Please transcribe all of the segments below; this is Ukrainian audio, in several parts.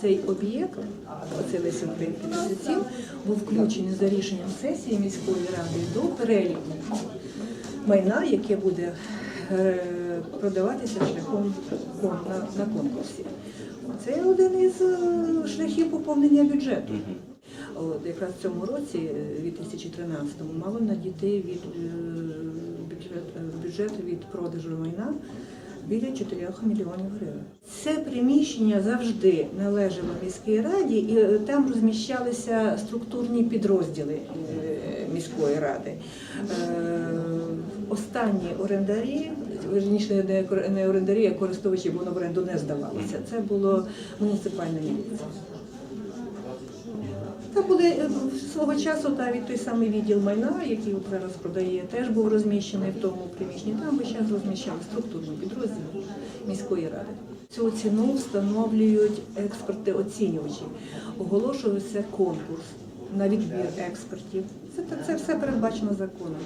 Цей об'єкт, оце Лесі Українки 37, був включений за рішенням сесії міської ради до переліку майна, яке буде е, продаватися шляхом на, конкурсі. Це один із е, шляхів поповнення бюджету. От, якраз в цьому році, е, 2013-му, мало надійти від е, бюджету від продажу майна біля 4 мільйонів гривень. Це приміщення завжди належало міській раді, і е, там розміщалися структурні підрозділи е, міської ради. Е, Останні орендарі, верніше не орендарі, а користувачі, бо в оренду не здавалося. Це було муніципальна міліція. Та були е, свого часу навіть той самий відділ майна, який от зараз продає, теж був розміщений в тому приміщенні. Там весь час розміщали структурні підрозділи міської ради. Цю ціну встановлюють експерти оцінювачі. Оголошується конкурс на відбір експертів. Це, це все передбачено законом.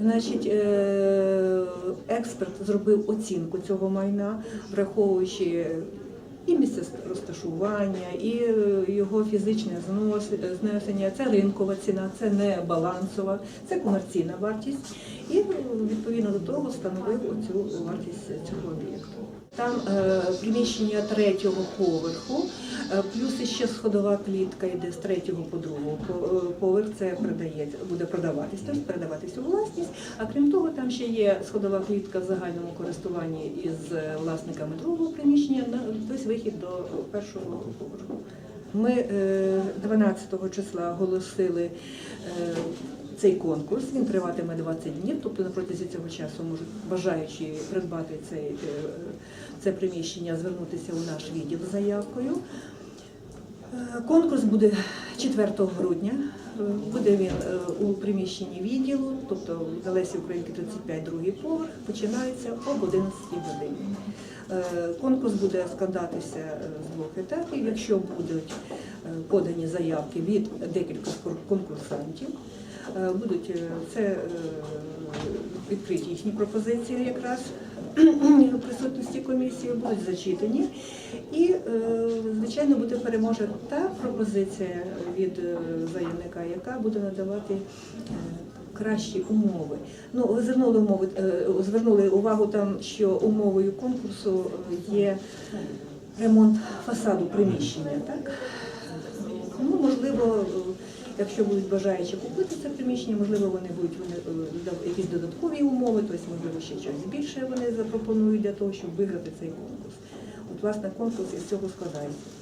Значить, е, експерт зробив оцінку цього майна, враховуючи і місце розташування, і е, його фізичне знесення, це ринкова ціна, це не балансова, це комерційна вартість. І е, відповідно до того встановив оцю вартість цього об'єкту. Там е, приміщення третього поверху, плюс ще сходова клітка йде з третього по другого поверх. Це продається, буде продаватись, тобто передаватись у власність. А крім того, там ще є сходова клітка в загальному користуванні із власниками другого приміщення, тобто вихід до першого поверху. Ми е, 12 числа оголосили е, цей конкурс. Він триватиме 20 днів, тобто на протязі цього часу можуть бажаючі придбати цей, е, це приміщення, звернутися у наш відділ з заявкою. Е, Конкурс буде 4 грудня. Е, Буде він е, у приміщенні відділу, тобто в Лесі Українки 35, другий поверх, починається об 11 годині. Конкурс буде складатися з двох етапів. Якщо будуть подані заявки від декількох конкурсантів, будуть це відкриті їхні пропозиції якраз присутності комісії, будуть зачитані. І, е, звичайно, буде переможе та пропозиція від е, заявника, яка буде надавати е, кращі умови. Ну, ви звернули умови, звернули увагу там, що умовою конкурсу є ремонт фасаду приміщення, так? Ну, можливо, якщо будуть бажаючі купити це приміщення, можливо, вони будуть вони, е, якісь додаткові умови, тобто, можливо, ще щось більше вони запропонують для того, щоб виграти цей конкурс. От, власне, конкурс із цього складається.